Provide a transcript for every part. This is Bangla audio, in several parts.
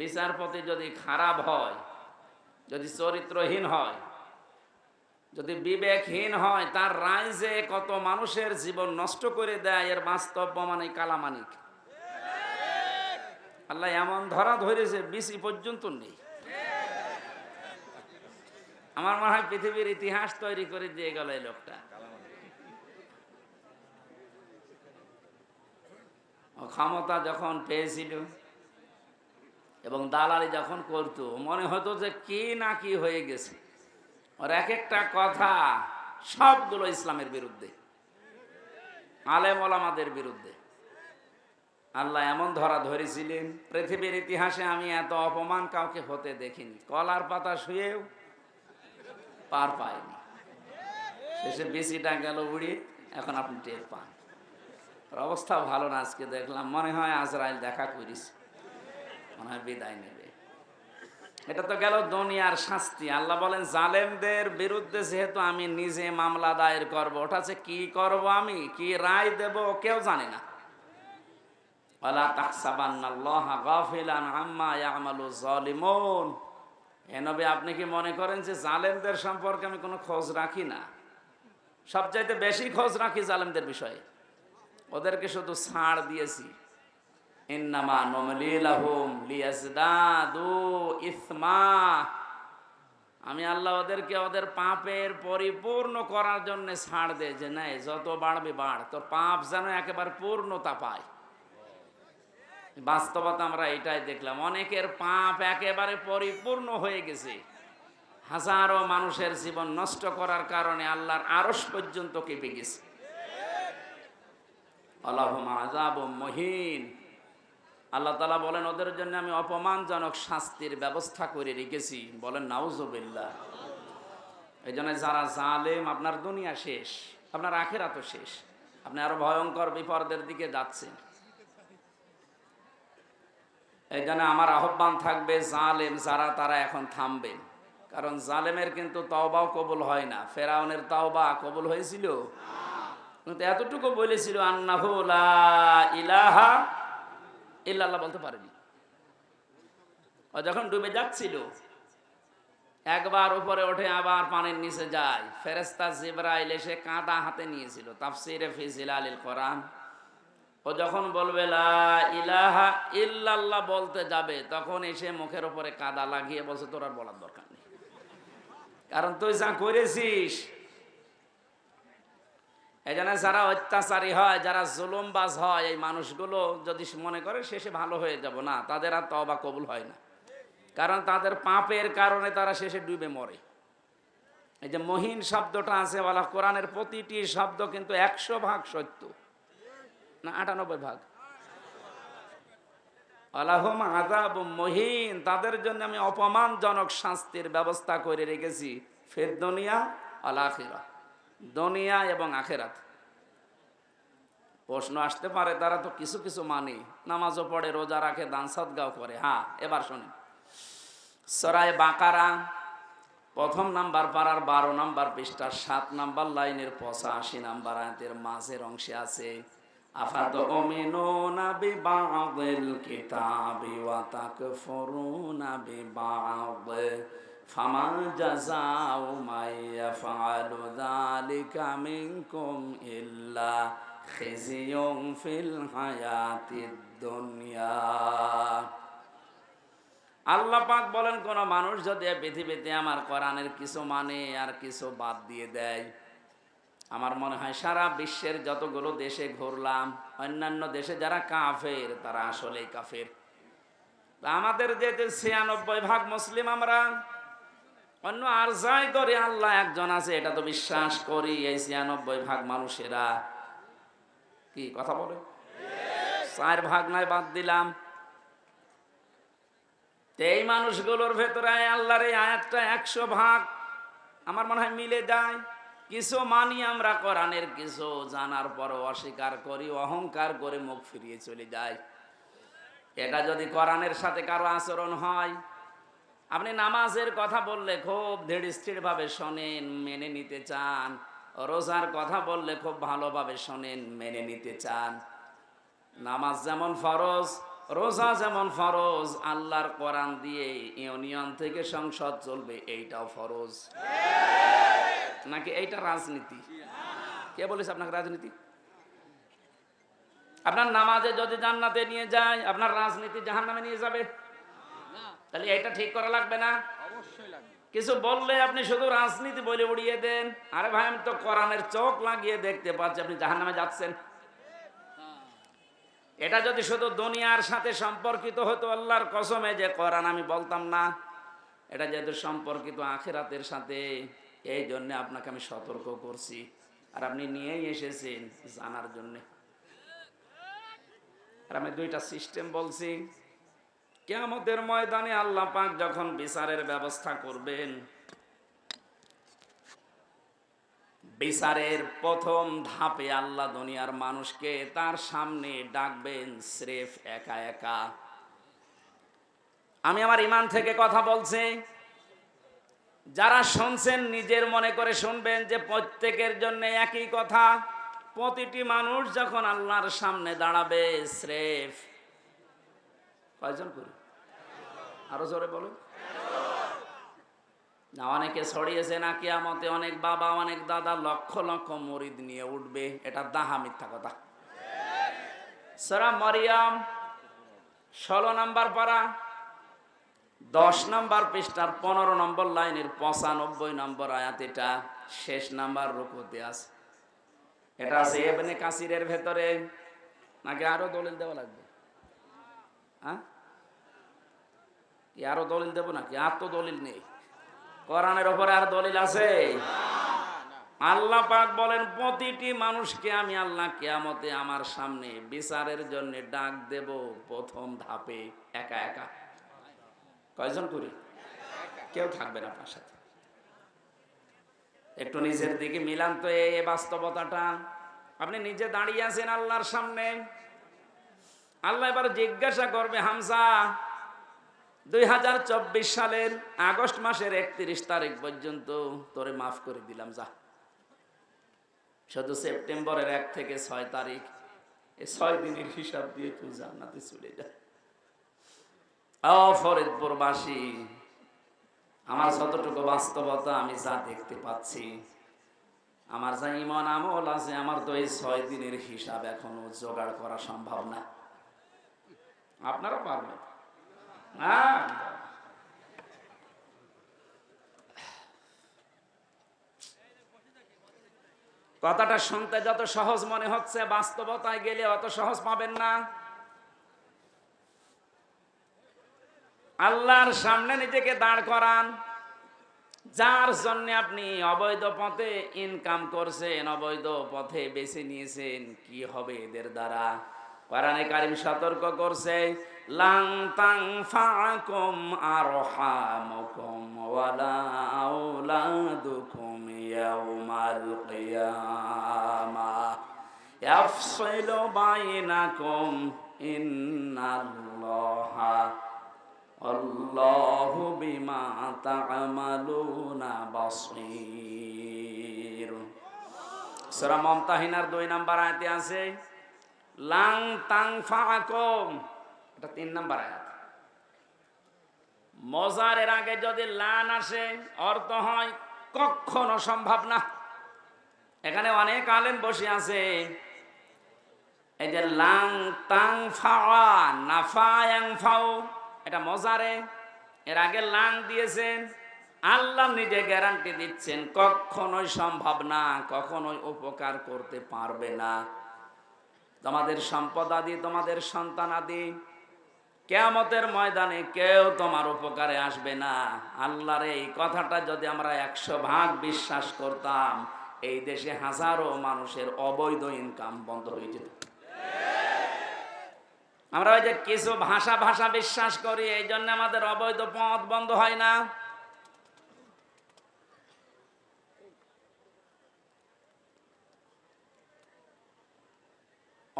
বিচারপতি যদি খারাপ হয়, যদি চরিত্রহীন হয়, যদি বিবেকহীন হয়, তার রায় যে কত মানুষের জীবন নষ্ট করে দেয়, এর বাস্তব মানে কালামানিক। আল্লাহ এমন ধরা ধরেছে, বিসি পর্যন্ত নেই। আমার মনে হয় পৃথিবীর ইতিহাস তৈরি করে দিয়ে গেল এই লোকটা। ক্ষমতা যখন পেয়েছিল এবং দালালি যখন করতো, মনে হতো যে কি না কি হয়ে গেছে। ওর এক একটা কথা সবগুলো ইসলামের বিরুদ্ধে, আলেম ওলামাদের বিরুদ্ধে। আল্লাহ এমন ধরা ধরেছিলেন, পৃথিবীর ইতিহাসে আমি এত অপমান কাউকে হতে দেখিনি। কলার পাতা শুয়েও পার পায়নি শেষে বেশিটা গেল উড়িয়ে এখন আপনি টের পান। অবস্থা ভালো না, আজকে দেখলাম। মনে হয় আজরাইল দেখা করিস মনে বিদায় নেবে। এটা তো গেল দুনিয়ার শাস্তি। আল্লাহ বলেন, জালেমদের বিরুদ্ধে যেহেতু আমি নিজে মামলা দায়ের করব, ওটা যে কি করব আমি? কি রায় দেব? কেউ জানে না। গাফিলান আম্মা ইয়ামালু নবী, আপনি কি মনে করেন যে জালেমদের সম্পর্কে আমি কোনো খোঁজ রাখি না? সবচাইতে বেশি খোঁজ রাখি জালেমদের বিষয়ে। ওদেরকে শুধু ছাড় দিয়েছি। ইন্নামা লিয়াজদাদু ইসমা। আমি আল্লাহ ওদেরকে ওদের পাপের পরিপূর্ণ করার জন্য ছাড় দেয় যে, নাই, যত বাড়বে বাড়, তোর পাপ যেন একেবারে পূর্ণতা পায়। বাস্তবতা আমরা এটাই দেখলাম। অনেকের পাপ একেবারে পরিপূর্ণ হয়ে গেছে। হাজারো মানুষের জীবন নষ্ট করার কারণে আল্লাহর আরস পর্যন্ত কেঁপে গেছে। আল্লাহ মহিন। আল্লাহ তালা বলেন, ওদের জন্য আমি অপমানজনক শাস্তির ব্যবস্থা করে রেখেছি। বলেন নাউজবিল্লা এই জন্য যারা জালেম, আপনার দুনিয়া শেষ, আপনার আখেরা তো শেষ। আপনি আরও ভয়ঙ্কর বিপদের দিকে যাচ্ছেন। এই জন্য আমার আহ্বান থাকবে, জালেম যারা, তারা এখন থামবেন। কারণ জালেমের কিন্তু তওবাও কবুল হয় না। ফেরাউনের তওবা কবুল হয়েছিল? কিন্তু এতটুকু বলেছিল আন্না ইলাহা ইল্লাল্লাহ বলতে পারেনি। ও যখন ডুবে যাচ্ছিল, একবার উপরে ওঠে, আবার পানির নিচে যায়। ফেরেস্তা জিব্রাইল এসে কাঁদা হাতে নিয়েছিল। তাফসিরে ফিজিল আলিল কোরআন, ও যখন বলবে ইলাহা ইল্লাল্লাহ বলতে যাবে, তখন এসে মুখের উপরে কাদা লাগিয়ে বলছে, তোর আর বলার দরকার নেই। কারণ তুই যা করেছিস এই জন্য যারা অত্যাচারী হয়, যারা জুলুমবাজ হয়, এই মানুষগুলো যদি মনে করে শেষে ভালো হয়ে যাব। না, তাদের আর তবা কবুল হয় না। কারণ তাদের পাপের কারণে তারা শেষে ডুবে মরে। এই যে মহিন শব্দটা আছে, বলা কোরআনের প্রতিটি শব্দ কিন্তু একশো ভাগ সত্য। না, আটানব্বই ভাগ। আলাহম আজাব মহিন, তাদের জন্য আমি অপমানজনক শাস্তির ব্যবস্থা করে রেখেছি। ফের দুনিয়া আলাখিরা দুনিয়া এবং আখেরাত। প্রশ্ন আসতে পারে, তারা তো কিছু কিছু মানে। নামাজও পড়ে, রোজা রাখে, দান সদগাও করে। হ্যাঁ এবার শুনি। সরাই বাকারা, প্রথম নাম্বার পাড়ার বারো নাম্বার পৃষ্ঠার সাত নাম্বার লাইনের পঁচাশি নাম্বার আয়াতের মাঝের অংশে আছে বিবাদ। জাযাউ মান ইয়াফআলু যালিকা মিনকুম ইল্লা খিজিয়ুন ফিল হায়াতিদ দুনিয়া আল্লাহ পাক বলেন, কোন মানুষ যদি পৃথিবীতে আমার কোরআনের কিছু মানে আর কিছু বাদ দিয়ে দেয়, আমার মনে হয় সারা বিশ্বের যতগুলো দেশে ঘুরলাম, অন্যান্য দেশে যারা কাফের, তারা আসলেই কাফের। আমাদের যে ছিয়ানব্বই ভাগ মুসলিম আমরা অন্য আর যাই করে, আল্লাহ একজন আছে, এটা তো বিশ্বাস করি, এই ছিয়ানব্বই ভাগ মানুষেরা। কি, কথা বলে? চার ভাগ নয়, বাদ দিলাম। এই মানুষগুলোর ভেতরে আল্লাহর এই আয়াতটা একশো ভাগ আমার মনে হয় মিলে যায়। কিছু মানি আমরা কোরআনের, কিছু জানার পরও অস্বীকার করি, অহংকার করে মুখ ফিরিয়ে চলে যাই এটা যদি কোরআনের সাথে কারও আচরণ হয় আপনি নামাজের কথা বললে খুব ধীরস্থিরভাবে শোনেন, মেনে নিতে চান। রোজার কথা বললে খুব ভালোভাবে শোনেন, মেনে নিতে চান। নামাজ যেমন ফরজ, রোজা যেমন ফরজ, আল্লাহর কোরআন দিয়ে ইউনিয়ন থেকে সংসদ চলবে, এইটাও ফরজ। নাকি এইটা রাজনীতি? কে বলেছে আপনাকে রাজনীতি? আপনার নামাজে যদি জান্নাতে নিয়ে যায়, আপনার রাজনীতি জাহান নামে নিয়ে যাবে। তাহলে এটা ঠিক করা লাগবে না? কিছু বললে আপনি শুধু রাজনীতি বলে উড়িয়ে দেন। আরে ভাই আমি তো কোরআনের চোখ লাগিয়ে দেখতে পাচ্ছি আপনি জাহান নামে যাচ্ছেন এটা যদি শুধু দুনিয়ার সাথে সম্পর্কিত হতো আল্লাহর কসমে যে কোরআন আমি বলতাম না এটা যেহেতু সম্পর্কিত আখেরাতের সাথে এই জন্য আপনাকে আমি সতর্ক করছি। আর আপনি নিয়েই এসেছেন জানার জন্যে। আর আমি দুইটা সিস্টেম বলছি। কেয়ামতের ময়দানে আল্লাহ পাক যখন বিচারের ব্যবস্থা করবেন, বিচারের প্রথম ধাপে আল্লাহ দুনিয়ার মানুষকে তার সামনে ডাকবেন, স্রেফ একা একা। আমি আমার ইমান থেকে কথা বলছি। যারা শুনছেন, নিজের মনে করে শুনবেন যে প্রত্যেকের জন্য একই কথা। প্রতিটি মানুষ যখন আল্লাহর সামনে দাঁড়াবে, স্রেফ কয়জন করি? আরও জোরে বলুন না, অনেকে ছড়িয়েছে না, কিয়ামতে অনেক বাবা, অনেক দাদা লক্ষ লক্ষ মরিদ নিয়ে উঠবে। এটা দাহা মিথ্যা কথা। সরা মরিয়াম, ষোলো নাম্বার পারা, দশ নাম্বার পৃষ্ঠার পনেরো নম্বর লাইনের পঁচানব্বই নম্বর আয়াত এটা। শেষ নাম্বার রুকুতে আছে। এটা আছে এবনে কাসিরের ভেতরে। নাকি আরও দলিল দেওয়া লাগবে? হ্যাঁ? কি আরও দলিল দেবো নাকি? আর তো দলিল নেই। কোরআনের ওপরে আর দলিল আছে? আল্লাহ পাক বলেন, প্রতিটি মানুষকে আমি আল্লাহ কেয়ামতে আমার সামনে বিচারের জন্য ডাক দেব প্রথম ধাপে একা একা। কয়জন করি? কেউ থাকবে না আপনার সাথে। একটু নিজের দিকে মিলান তো এই বাস্তবতাটা। আপনি নিজে দাঁড়িয়ে আছেন আল্লাহর সামনে। আল্লাহ এবার জিজ্ঞাসা করবে হামসা দুই হাজার চব্বিশ সালের আগস্ট মাসের একত্রিশ তারিখ পর্যন্ত তোরে মাফ করে দিলাম, যা। শুধু সেপ্টেম্বরের এক থেকে ছয় তারিখ এই ছয় দিনের হিসাব দিয়ে তুই জান্নাতে চলে যা। ফরিদপুরবাসী আমার যতটুকু বাস্তবতা আমি যা দেখতে পাচ্ছি, আমার যা ইমান আমল আছে, আমার তো এই ছয় দিনের হিসাব এখনও জোগাড় করা সম্ভব না। আপনারা পারবেন। হ্যাঁ কথাটা শুনতে যত সহজ মনে হচ্ছে, বাস্তবতায় গেলে অত সহজ পাবেন না। আল্লাহর সামনে নিজেকে দাঁড় করান। যার জন্য আপনি অবৈধ পথে ইনকাম করছেন, অবৈধ পথে বেছে নিয়েছেন, কি হবে এদের দ্বারা? কোরআনে কারিম সতর্ক করছে লাং তাং ফাকুম আরহামুকুম ওয়ালা আউলাদুকুম ইয়াউমাল কিয়ামা। ইয়াফসিলু বাইনাকুম ইন্নাল্লাহা। আল্লাহু বিমা তা'মালুনা বাসীর। সূরা মুমতাহিনার দুই নাম্বার আয়াতে আছে, লাং তাং ফাকুম এটা তিন নাম্বার আয়াত। মজারের আগে যদি লান আসে, অর্থ হয় কখনো সম্ভব না। এখানে অনেক আলেম বসে আছে। এই যে লাং তাং ফাওয়া নাফায়াং ফাও এটা মজারে এর আগে লাং দিয়েছেন, আল্লাহ নিজে গ্যারান্টি দিচ্ছেন, কখনোই সম্ভব না, কখনোই উপকার করতে পারবে না। তোমাদের সম্পদ আদি, তোমাদের সন্তান আদি কেয়ামতের ময়দানে কেউ তোমার উপকারে আসবে না। আল্লাহর এই কথাটা যদি আমরা একশো ভাগ বিশ্বাস করতাম, এই দেশে হাজারো মানুষের অবৈধ ইনকাম বন্ধ হয়ে যেত। আমরা ওই যে কিছু ভাষা ভাষা বিশ্বাস করি এই জন্য আমাদের অবৈধ পথ বন্ধ হয় না।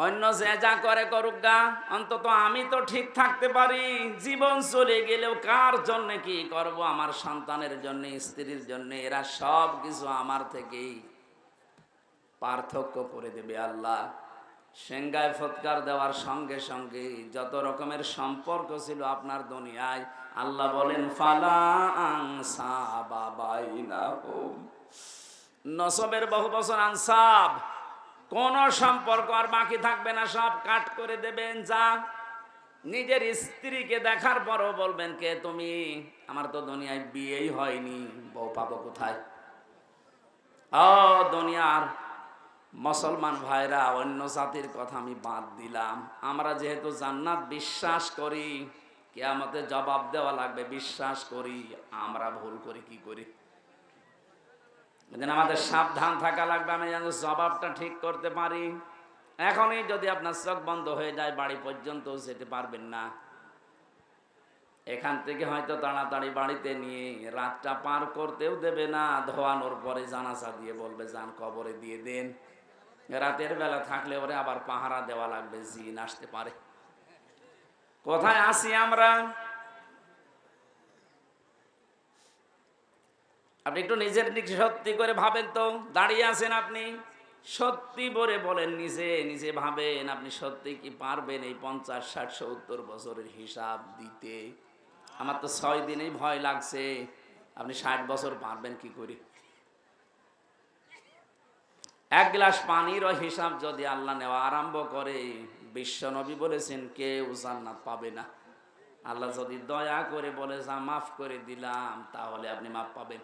অন্য যে যা করে করুক গা, অন্তত আমি তো ঠিক থাকতে পারি। জীবন চলে গেলেও কার জন্য কি করব? আমার সন্তানের জন্য, স্ত্রীর জন্য, এরা সব কিছু আমার থেকেই পার্থক্য করে দেবে আল্লাহ। সেঙ্গায় ফৎকার দেওয়ার সঙ্গে সঙ্গে যত রকমের সম্পর্ক ছিল আপনার দুনিয়ায়, আল্লাহ বলেন, ফালা নসবের বহু বছর আনসাব। কোন সম্পর্ক আর বাকি থাকবে না, সব কাট করে দেবেন, যা। নিজের স্ত্রীকে দেখার পরও বলবেন, কে তুমি? আমার তো দুনিয়ায় বিয়েই হয়নি। বউ পাবো কোথায়? ও দুনিয়ার মুসলমান ভাইরা, অন্য জাতির কথা আমি বাদ দিলাম। আমরা যেহেতু জান্নাত বিশ্বাস করি কে আমাদের জবাব দেওয়া লাগবে, বিশ্বাস করি। আমরা ভুল করি, কি করি? এজন্য আমাদের সাবধান থাকা লাগবে, আমি যেন জবাবটা ঠিক করতে পারি। এখনই যদি আপনার চোখ বন্ধ হয়ে যায়, বাড়ি পর্যন্ত যেতে পারবেন না। এখান থেকে হয়তো তাড়াতাড়ি বাড়িতে নিয়ে রাতটা পার করতেও দেবে না, ধোয়ানোর পরে জানাসা দিয়ে বলবে, যান, কবরে দিয়ে দেন। রাতের বেলা থাকলে ওরে আবার পাহারা দেওয়া লাগবে, জিন আসতে পারে। কোথায় আসি আমরা? আপনি একটু নিজের দিক সত্যি করে ভাবেন তো। দাঁড়িয়ে আছেন আপনি। সত্যি বলে বলেন নিজে নিজে ভাবেন আপনি সত্যি কি পারবেন এই পঞ্চাশ, ষাট, সত্তর বছরের হিসাব দিতে। আমার তো ছয় দিনেই ভয় লাগছে। আপনি ষাট বছর পারবেন কি করে? এক গ্লাস পানির হিসাব যদি আল্লাহ নেওয়া আরম্ভ করে, বিশ্ব নবী বলেছেন, কেউ জান্নাত পাবে না। আল্লাহ যদি দয়া করে বলে, যা মাফ করে দিলাম, তাহলে আপনি মাফ পাবেন।